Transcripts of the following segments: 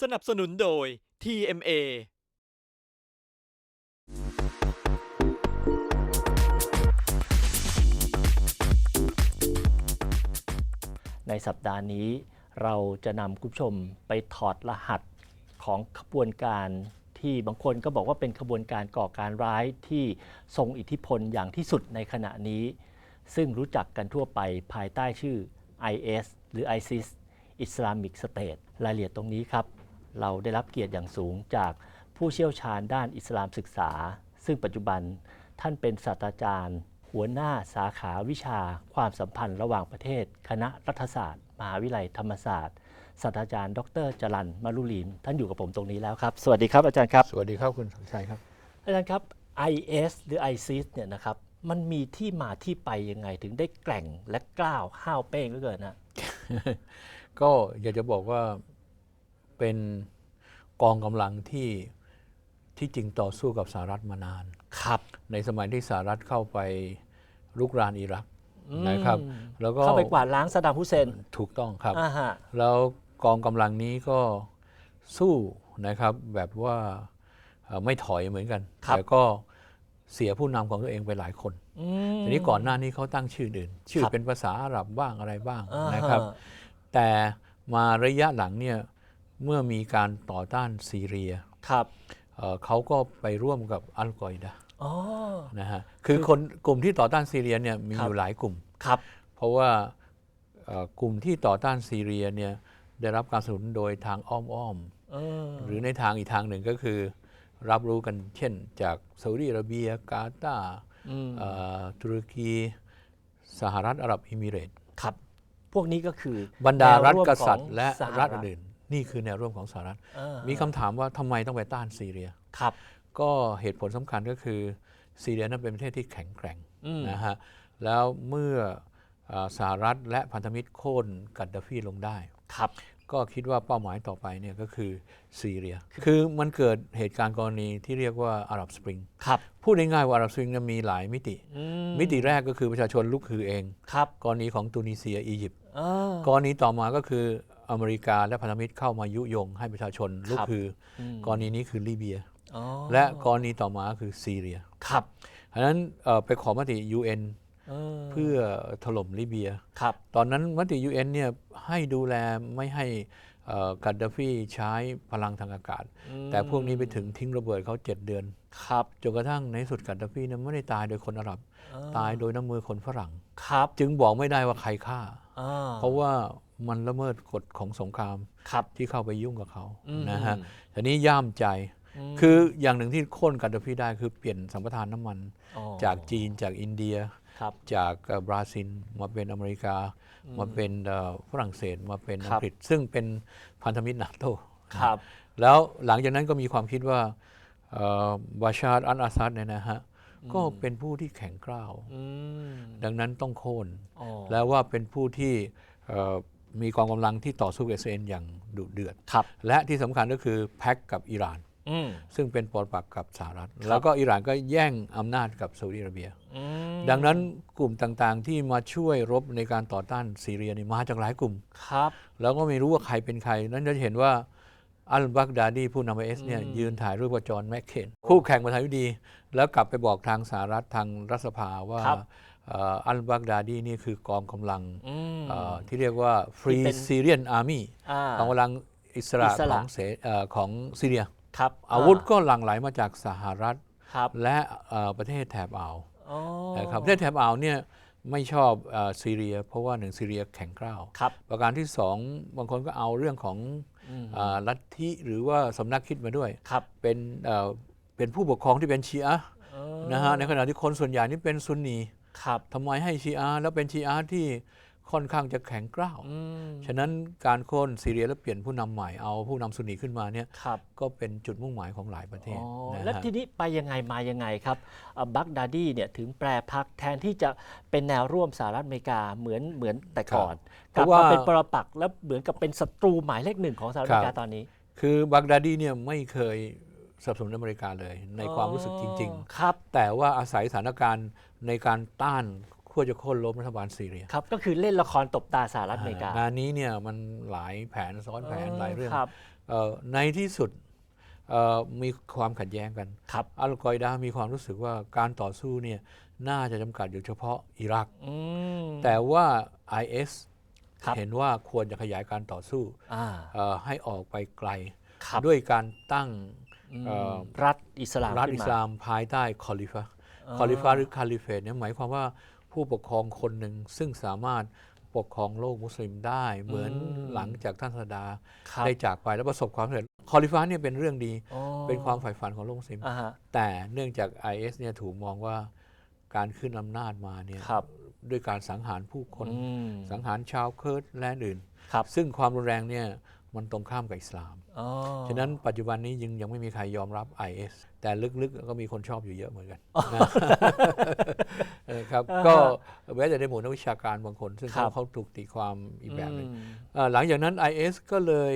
สนับสนุนโดย TMA ในสัปดาห์นี้เราจะนำคุณผู้ชมไปถอดรหัสของขบวนการที่บางคนก็บอกว่าเป็นขบวนการก่อการร้ายที่ทรงอิทธิพลอย่างที่สุดในขณะนี้ ซึ่งรู้จักกันทั่วไปภายใต้ชื่อ IS หรือ ISIS Islamic State รายละเอียดตรงนี้ครับ เราได้รับเกียรติอย่างสูงจากผู้เชี่ยวชาญด้านอิสลามศึกษา ซึ่งปัจจุบันท่านเป็นศาสตราจารย์ หัวหน้าสาขาวิชา ความสัมพันธ์ระหว่างประเทศ คณะรัฐศาสตร์ มหาวิทยาลัยธรรมศาสตร์ศาสตราจารย์ ดรจรันมารุลีนท่านอยู่กับผมตรงนี้แล้วครับ สวัสดีครับอาจารย์ครับ สวัสดีครับคุณสมชัยครับ อาจารย์ครับ IS หรือ ISIS เนี่ยนะครับมันมีที่มาที่ไปยังไงถึงได้แกร่งและกล้าวห้าวเป้งเหลือเกินนะ ก็อยากจะบอกว่า เป็นกองกำลังที่ที่จริงต่อสู้กับสหรัฐมานาน ครับ ในสมัยที่สหรัฐเข้าไปลุกรานอิรักนะครับ แล้วก็เข้าไปกวาดล้างซาดดัมฮุสเซนถูกต้องครับอ่าฮะแล้วกองกำลังนี้ก็สู้นะครับแบบว่าเอ่อไม่ถอยเหมือนกัน แต่ก็เสียผู้นำของตัวเองไปหลายคนอืมทีนี้ก่อนหน้านี้เขาตั้งชื่ออื่น ชื่อครับเป็นภาษาอาหรับบ้างอะไรบ้างอ่าฮนะครับ แต่มาระยะหลังเนี่ย เมื่อมีการต่อต้านซีเรียครับเอ่อเขาก็ไปร่วมกับอัลกออิดะห์อ๋อนะฮะคือคนกลุ่มที่ต่อต้านซีเรียเนี่ยมีครับอยู่หลายกลุ่มครับ เพราะว่าเอ่อกลุ่มที่ต่อต้านซีเรียเนี่ยได้รับการสนับสนุนโดยทางอ้อมเออๆหรือในทางอีกทางหนึ่งก็คือ รับรู้กันเช่น จากซาอุดิอาระเบียกาตาร์อืมเอ่อตุรกีสหรัฐอาหรับเอมิเรตส์ครับ พวกนี้ก็คือบรรดารัฐแนววมกษัตริย์ของและสหรัฐอื่นๆ นี่คือแนวร่วมของสหรัฐเออมีคำถามว่าทำไมต้องไปต้านซีเรีย ครับ ก็เหตุผลสำคัญก็คือซีเรียนั้นเป็นประเทศที่แข็งแกร่งอืมนะฮะ แล้วเมื่อเอ่อสหรัฐและพันธมิตรโค่นกัดดาฟีลงได้ ครับ ก็คิดว่าเป้าหมายต่อไปเนี่ยก็คือซีเรีย คือมันเกิดเหตุการณ์กรณีที่เรียกว่าอาหรับสปริง ครับ พูดง่ายๆว่าอาหรับสปริงเนี่ยมีหลายมิติอืมิติแรกก็คือประชาชนลุกฮือเอง ครับ กรณีของตูนิเซียอียิปต์เออกรณีต่อมาก็คือ อเมริกาและพันธมิตรเข้ามายุยงให้ประชาชนลุกครับฮืออืมกรณีนี้คือลิเบียอ๋อและกรณีต่อมาคือซีเรียครับฉะนั้นเอ่อไปขอมติ UN เออเพื่อถล่มลิเบียครับตอนนั้นมติ UN เนี่ยให้ดูแลไม่ให้เอ่อกัดดาฟีใช้พลังทางอากาศอืมแต่พวกนี้ไปถึงทิ้งระเบิดเขา7เดือน ครับจนกระทั่งในที่สุดกัดดาฟีเนี่ยไม่ได้ตายโดยคนอาหรับเออตายโดยน้ำมือคนฝรั่งครับ จึงบอกไม่ได้ว่าใครฆ่าอ่เพราะว่า มันละเมิดกฎของสงครามครับที่เข้าไปยุ่งกับเขาอืมนะฮะทีนี้ย่ามใจมคืออย่างหนึ่งที่โค่นกัดดาฟีได้คือเปลี่ยนสัมปทานน้ำมันอ๋อจากจีนจากอินเดียครับจากเอ่อบราซิลมาเป็นอเมริกา มาเป็นเอ่อฝรั่งเศสมาเป็นคอัรังบกฤษซึ่งเป็นพันธมิตรนาโตครับ แล้วหลังจากนั้นก็มีความคิดว่าเอ่อบาชาร์อัลอาซัดเนี่ยนะฮะก็เป็นผู้ที่แข็งกร้าวอืมดังนั้นต้องโค่นอ๋อแล้วว่าเป็นผู้ที่เอ่อ มีกองกำลังที่ต่อสู้กับอิสราเอลอย่างดุเดือดครับและที่สำคัญก็คือแพ็กกับอิหร่านอืมซึ่งเป็นปรปักษ์กับสหรัฐ แล้วก็อิหร่านก็แย่งอำนาจกับซาอุดิอาระเบียอืมดังนั้นกลุ่มต่างๆ ที่มาช่วยรบในการต่อต้านซีเรียนี่มาจากหลายกลุ่มครับ แล้วก็ไม่รู้ว่าใครเป็นใคร นั้นจะเห็นว่าอัลบักดาดีผู้นำไอเอสเนี่ยอืมยืนถ่ายรูปกับจอห์นแมคเคนคู่แข่งประธานาธิบดี แล้วกลับไปบอกทางสหรัฐทางรัฐสภาว่าครับเอ่ออัลบักดาดีนี่คือกองกำลังอืมเอ่อที่เรียกว่า Free เป็น Syrian Army อ่ากองกำลังอิสระอิสขระองเสเอ่อของซีเรียครับอาวุธก็หลั่งไหลมาจากสหรัฐครับและเอ่อประเทศแถบอ่าวอ๋อนะครับประเทศแถบอ่าวเนี่ยไม่ชอบเออซีเรีย เพราะว่าหนึ่งซีเรียแข็งกร้าวครับประการที่สองบางคนก็เอาเรื่องของอืมอาลัทธิหรือว่าสำนักคิดมาด้วยครับเป็นเอ่อเป็นผู้ปกครองที่เป็นชีอะห์เออนะฮะในขณะที่คนส่วนใหญ่นี่เป็นซุนนี ครับทำไมให้ชีอะห์แล้วเป็นชีอะห์ที่ค่อนข้างจะแข็งกร้าว อืมฉะนั้นการโค่นซีเรียแล้วเปลี่ยนผู้นำใหม่เอาผู้นำซุนนีขึ้นมาเนี่ยครับก็เป็นจุดมุ่งหมายของหลายประเทศอ๋อนะแล้วฮะ ทีนี้ไปยังไงมายังไงครับอะบักดาดีเนี่ยถึงแปรพักแทนที่จะเป็นแนวร่วมสหรัฐอเมริกาเหมือนเหมือนแต่ก่อนเพกลับราะว่ามาเป็นปรปักษ์แล้วเหมือนกับเป็นศัตรูหมายเลขหนึ่งของสหรัฐอเมริครักาบตอนนี้คือบักดาดีเนี่ยไม่เคยสนับสนุนอเมริกาเลย ในความรู้สึกจริง ๆ ครับๆแต่ว่าอาศัยสถานการณ์ ในการต้านขั้วจะโค่นล้มรัฐบาลซีเรียครับก็คือเล่นละครตบตาสหรัฐอเมริกางานนี้เนี่ยมันหลายแผนซ้อนแผนหลายเรื่องครับเอ่อในที่สุดเอ่อมีความขัดแย้งกันครับอัลกอยดามีความรู้สึกว่าการต่อสู้เนี่ยน่าจะจำกัดอยู่เฉพาะอิรักอืมแต่ว่า IS ครับเห็นว่าควรจะขยายการต่อสู้อ่าเอ่อให้ออกไปไกลครับด้วยการตั้งอืมเอ่อรัฐอิสลามรัฐขึ้อินสลามภายใต้คอลิฟะอ๋อ คอลิฟะหรือคาลิเฟตเนี่ยหมายความว่าผู้ปกครองคนหนึ่งซึ่งสามารถปกครองโลกมุสลิมได้ เหมือนหลังจากท่านศาสดาครับได้จากไปแล้วประสบความสำเร็จคอลิฟะเนี่ยเป็นเรื่องดีอ๋อเป็นความใฝ่ฝันของโลกมุสลิมอ่าฮะแต่เนื่องจาก IS เนี่ยถูกมองว่าการขึ้นอำนาจมาเนี่ยครับด้วยการสังหารผู้คนอืมสังหารชาวเคิร์ดและอื่นครับซึ่งความรุนแรงเนี่ย มันตรงข้ามกับอิสลามอ๋อฉะนั้นปัจจุบันนี้ยังยังไม่มีใครยอมรับ IS แต่ลึกๆก็มีคนชอบอยู่เยอะเหมือนกันนะเออครับก็แม้แต่ในหมู่นักวิชาการบางคน ซึ่งเขาเขาถูกตีความอีกแบบหนึ่งอืมเอ่อหลังจากนั้น IS ก็เลย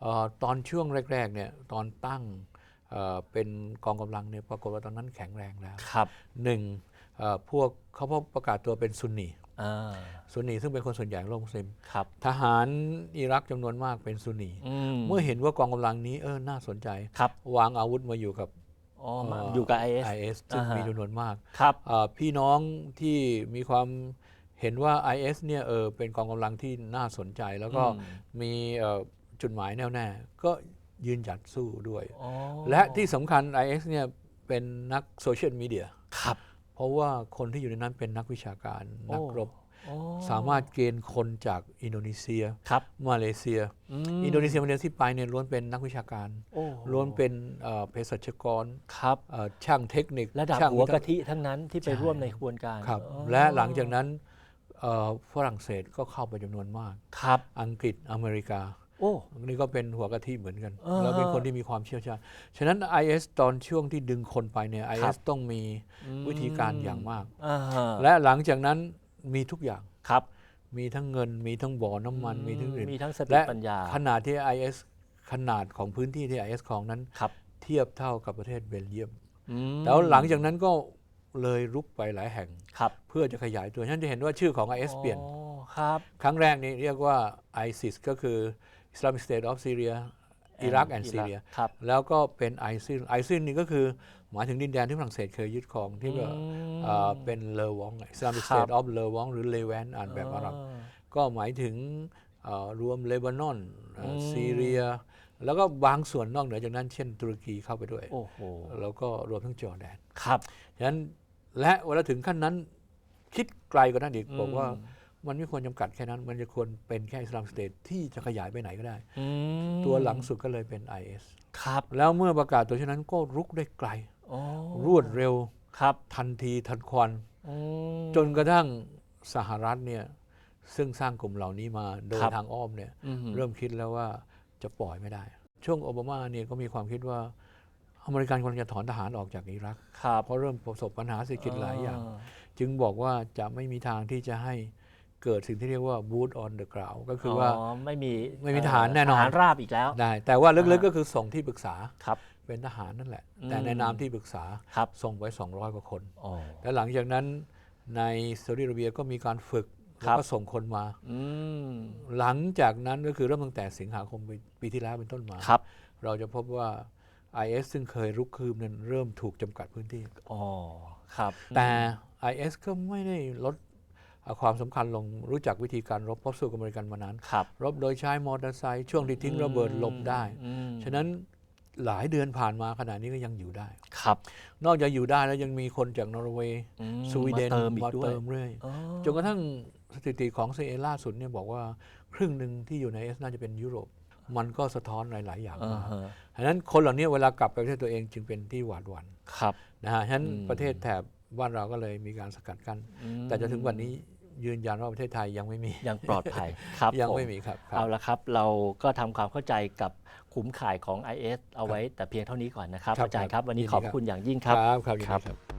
เออตอนช่วงแรกๆเนี่ยตอนตั้งเอ่อเป็นกองกำลังเนี่ยปรากฏว่าตอนนั้นแข็งแรงแล้วครับหนึ่งเอ่อพวกเขาประกาศตัวเป็นซุนนีอ่า ซุนนีซึ่งเป็นคนส่วนใหญ่ของโลกมุสลิมครับทหารอิรักจำนวนมากเป็นซุนนีอืเมื่อเห็นว่ากองกำลังนี้เออน่าสนใจครับวางอาวุธมาอยู่กับอ๋อมาเอยู่กับ IS IS ซึ่งอ่าฮะมีจำนวนมากครับเอ่อพี่น้องที่มีความเห็นว่า IS เนี่ยเออเป็นกองกำลังที่น่าสนใจ แล้วก็อืมมีเอ่อจุดหมายแน่วแน่ก็ยืนหยัดสู้ด้วยอ๋อและที่สำคัญ IS เนี่ยเป็นนักโซเชียลมีเดียครับ เพราะว่าคนที่อยู่ในนั้นเป็นนักวิชาการโอ้นักรบอ๋อสามารถเกณฑ์คนจากอินโดนีเซียครับมาเลเซียมอินโดนีเซียมาเลเซียที่ไปเนี่ยล้วนเป็นนักวิชาการโอ้ล้วนเป็นเอ่อเภสัชกรครับเอ่อช่างเทคนิค ระดับช่างหัววิทกะทิทั้งนั้นที่ไปใช่ร่วมในขบวนการครับอ๋อและหลังจากนั้นเอ่อฝรั่งเศสก็เข้าไปจำนวนมากครับอังกฤษอเมริกา โอ้นี่ก็เป็นหัวกะทิเหมือนกันอ่าแล้วเป็นคนที่มีความเชี่ยวชาญ ฉะนั้น IS ตอนช่วงที่ดึงคนไปเนี่ย ครั IS บ ต้องมีวิธีการอย่างมาก อ่าฮะและหลังจากนั้นมีทุกอย่าง ครับมีทั้งเงิน มีทั้งบ่อน้ำมัน มีทั้งอื่นมีทั้งสติและปัญญาขนาดที่ IS ขนาดของพื้นที่ที่ IS ของนั้น ครับเทียบเท่ากับประเทศเบลเยียม อืมแล้วหลังจากนั้นก็เลยรุกไปหลายแห่ง ครับเพื่อจะขยายตัว ฉะนั้นจะเห็นว่าชื่อของ IS เปลี่ยน อ๋อครับ ครั้งแรกนี้เรียกว่า ISIS ก็คือ Islamic State of Syria อิรักแอนด์ซีเรียครับ แล้วก็เป็น ISIL ISIL นี่ก็คือหมายถึงดินแดนที่ฝรั่งเศสเคยยึดครองที่ว่าอืมเอ่อเป็นเลวอง Islamic ครับ State of เลวองหรือเลแวนอ่านแบบอาหรับก็หมายถึงเอ่อรวมเลบานอนเอ่ออมซีเรีย แล้วก็บางส่วนนอกเหนือจากนั้น เช่น ตุรกีเข้าไปด้วยโอ้โหแล้วก็รวมทั้งจอร์แดน ครับฉะนั้นและเวลาถึงขั้นนั้นคิดไกลกว่านั้นอีกบอกว่าอื มมันไม่ควรจำกัดแค่นั้น มันจะควรเป็นแค่อิสลามสเตทที่จะขยายไปไหนก็ได้อืมตัวหลังสุดก็เลยเป็น IS ครับ แล้วเมื่อประกาศตัวเช่นนั้นก็รุกได้ไกลอ๋อรวดเร็วครับ ทันทีทันควันอืมจนกระทั่งสหรัฐเนี่ยซึ่งสร้างกลุ่มเหล่านี้มาโดยครับทางอ้อมเนี่ยอืมเริ่มคิดแล้วว่าจะปล่อยไม่ได้ ช่วงโอบามาเนี่ยก็มีความคิดว่าอเมริกันกำลังจะถอนทหารออกจากอิรักครับเพราะเริ่มประสบปัญหาเศรษฐกิจหลายอย่าง จึงบอกว่าจะไม่มีทางที่จะให้ เกิดสิ่งที่เรียกว่า boot on the ground ก็คือว่าไม่มีไม่มีทหารแน่นอนทหารราบอีกแล้วได้แต่ว่าลึกอ่าๆก็คือส่งที่ปรึกษาครับเป็นทหารนั่นแหละอืมแต่ในนามที่ปรึกษาครับส่งไป200 กว่าคนอ๋อและหลังจากนั้นในซาอุดิอาระเบียก็มีการฝึกครัแล้วบก็ส่งคนมาอืมหลังจากนั้นก็คือเริ่มตั้งแต่สิงหาคมปีปีที่แล้วเป็นต้นมาครับ เราจะพบว่า IS ซึ่งเคยรุกคืบนั้นเริ่มถูกจำกัดพื้นที่อ๋อครับแต่ IS ก็ไม่ได้ลดเอ่อ ความสำคัญลงรู้จักวิธีการรบเพราะสู้กับอเมริกันมานานครับรบโดยใช้มอเตอร์ไซค์ช่วงที่ทิ้งระเบิดหลบได้อืมฉะนั้นหลายเดือนผ่านมาขณะนี้ก็ยังอยู่ได้ครับ นอกจากอยู่ได้แล้วยังมีคนจากนอร์เวย์อืมสวีเดนมาเติมอีกด้วยเติมเรื่อยอ๋อจนกระทั่งสถิติของ CIA ล่าสุดเนี่ยบอกว่าครึ่งหนึ่งที่อยู่ในเอสน่าจะเป็นยุโรป มันก็สะท้อนหลาย ๆ อย่างอ่ามาฮะฉะนั้นคนเหล่านี้เวลากลับไปประเทศตัวเองจึงเป็นที่หวาดหวั่นครับนะฮะฉะนั้นอืมประเทศแถบบ้านเราก็เลยมีการสกัดกั้นอืมแต่จนถึงวันนี้ ยืนยันว่าประเทศไทยยังไม่มี ยังปลอดภัยครับยังผไม่มีครับครับเอาละครับเราก็ทำความเข้าใจกับขุมข่ายของ IS เอาไว้แต่เพียงเท่านี้ก่อนนะครับครับอาจารย์ครับ วันนี้ยินดีขอบครับคุณอย่างยิ่งคครัรับบครับยินดีครับครับ